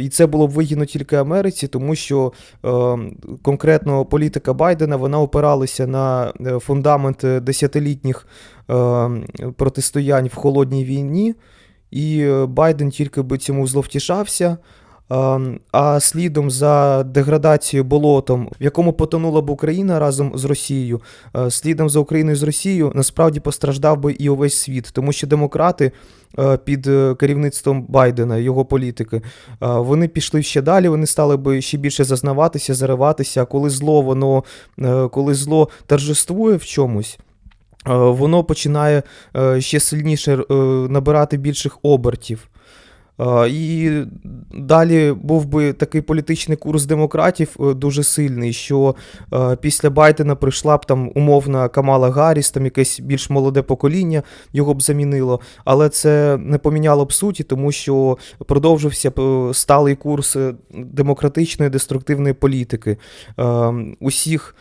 І це було б вигідно тільки Америці, тому що е, конкретно політика Байдена вона опиралася на е, фундамент десятилітніх е, протистоянь в холодній війні, і е, Байден тільки би цьому зловтішався. Е, А слідом за деградацією болотом, в якому потонула б Україна разом з Росією, е, слідом за Україною з Росією, насправді постраждав би і увесь світ, тому що демократи е, під е, керівництвом Байдена, його політики, вони пішли ще далі, вони стали би ще більше зазнаватися, зариватися. А коли зло, воно коли зло торжествує в чомусь. Воно починає ще сильніше набирати більших обертів. Е, І далі був би такий політичний курс демократів е, дуже сильний, що е, після Байдена прийшла б там умовна Камала Гарріс, там якесь більш молоде покоління його б замінило, але це не поміняло б суті, тому що продовжився б сталий курс демократичної деструктивної політики. Усіх,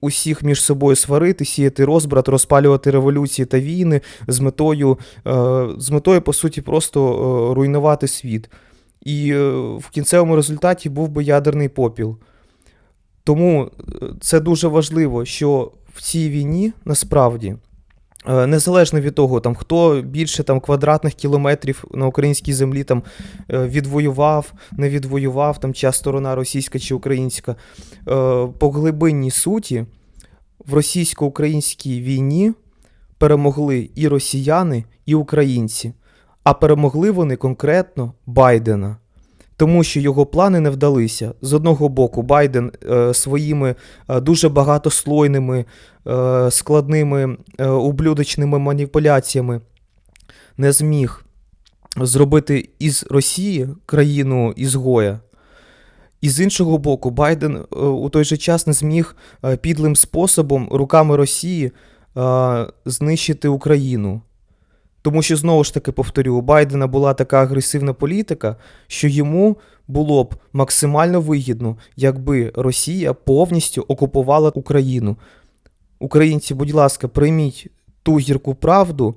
усіх між собою сварити, сіяти розбрат, розпалювати революції та війни з метою, з метою, по суті, просто е, руйнувати світ. І е, в кінцевому результаті був би ядерний попіл. Тому е, це дуже важливо, що в цій війні насправді. е, Незалежно від того, там, хто більше там, квадратних кілометрів на українській землі там, відвоював, не відвоював, там, чия сторона російська чи українська, по глибинній суті в російсько-українській війні перемогли і росіяни, і українці. А перемогли вони конкретно Байдена. Тому що його плани не вдалися. З одного боку, Байден е, своїми е, дуже багатослойними, е, складними е, ублюдочними маніпуляціями не зміг зробити із Росії країну ізгоя. І з іншого боку, Байден е, у той же час не зміг е, підлим способом руками Росії е, знищити Україну. Тому що, знову ж таки, повторю, у Байдена була така агресивна політика, що йому було б максимально вигідно, якби Росія повністю окупувала Україну. Українці, будь ласка, прийміть ту гірку правду,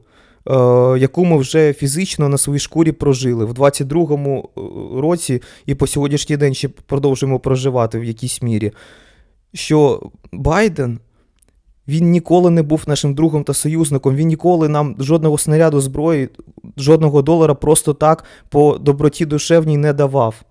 е, яку ми вже фізично на своїй шкурі прожили в 22-му е, році і по сьогоднішній день ще продовжуємо проживати в якійсь мірі. Що Байден він ніколи не був нашим другом та союзником. Він ніколи нам жодного снаряду зброї, жодного долара просто так по доброті душевній не давав.